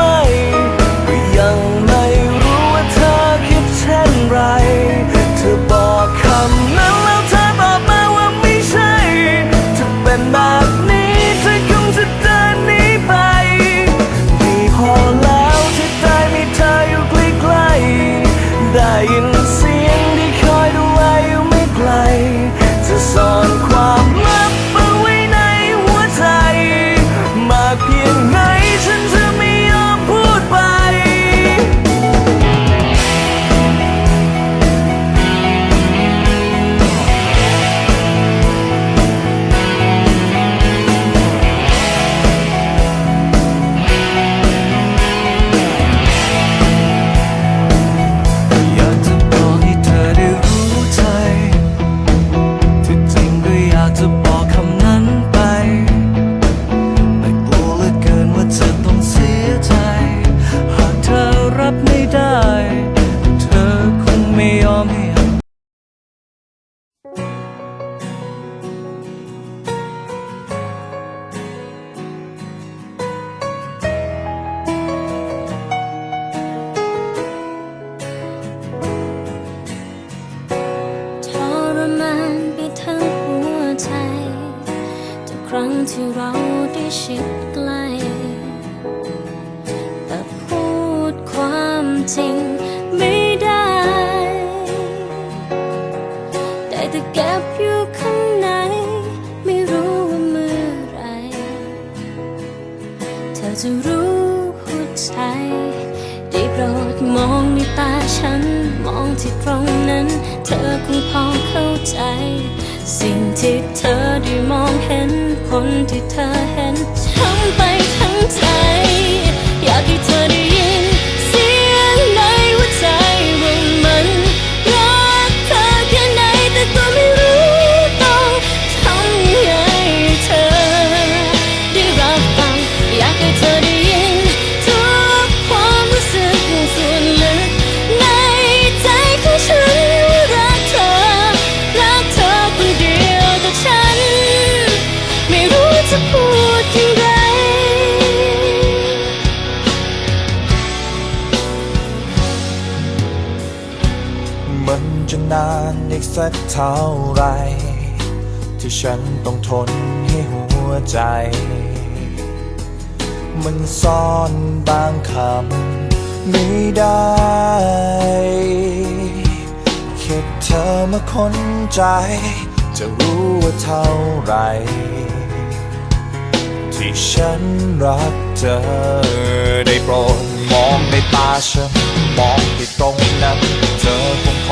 ไม่ก็ยัง ครั้งที่เราได้ชิดใกล้แต่พูดความจริงไม่ได้ได้แต่เก็บอยู่ข้างใน ไม่รู้ว่าเมื่อไร เธอจะรู้หัวใจได้โปรดมองในตาฉัน มองที่ตรงนั้น เธอคงพอเข้าใจ สิ่ง ที่เธอได้มองเห็นคนที่เธอเห็นช้ำไปทั้งใจ อยากให้เธอได้ มันจะนานอีกสักเท่าไร ที่ฉันต้องทนให้หัวใจ มันซ่อนบางคำไม่ได้ แค่เธอมาค้นใจ จะรู้ว่าเท่าไร ที่ฉันรักเธอได้โปรดมองในตาฉัน มองที่ตรงนั้น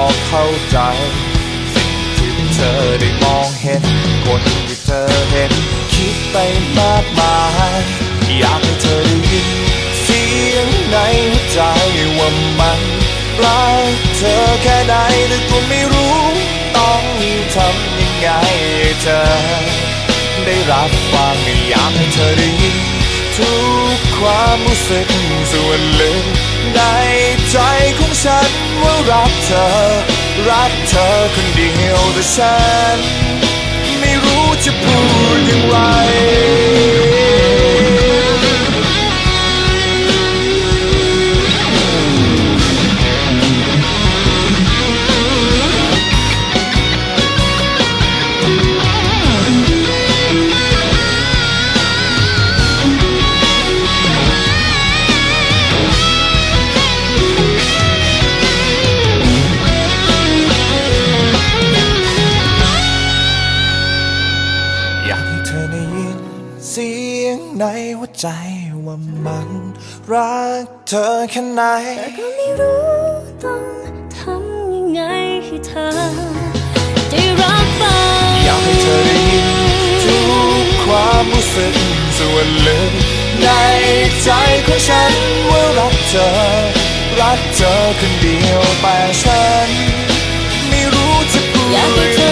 อคงพอเข้าใจ สิ่งที่เธอได้มองเห็น คนที่เธอเห็น คิดไปมากมาย อยากให้เธอได้ยิน เสียงในหัวใจว่ามันรักเธอแค่ไหนแต่ก็ไม่รู้ ต้องทำยังไงให้เธอ ได้รับฟังอยากให้เธอได้ยิน ทุกความรู้สึกส่วนลึก ในใจของฉันว่ารักเธอ รักเธอคนเดียวแต่ฉัน ไม่รู้จะพูดอย่างไร เสียงในหัวใจว่ามันรักเธอแค่ไหน แต่ก็ไม่รู้ต้องทำยังไงให้เธอได้รับฟังอยากให้เธอได้ยินทุกความรู้สึกส่วนลึกในใจของฉันว่ารักเธอ รักเธอคนเดียวแต่ฉัน ไม่รู้จะพูด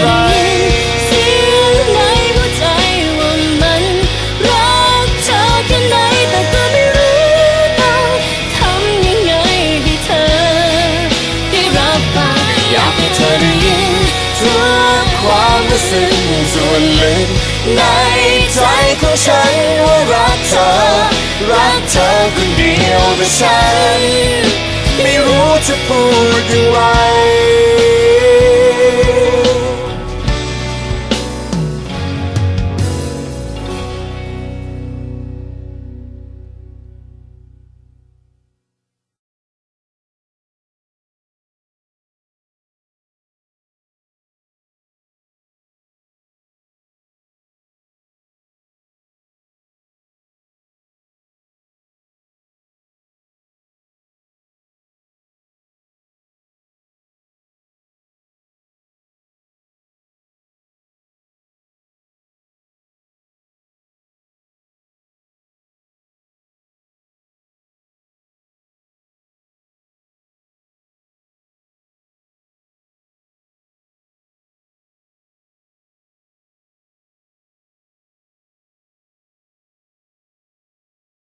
สิ้นส่วนลึกในใจของฉันว่ารักเธอ รักเธอคนเดียวแต่ฉัน ไม่รู้จะพูดอย่างไร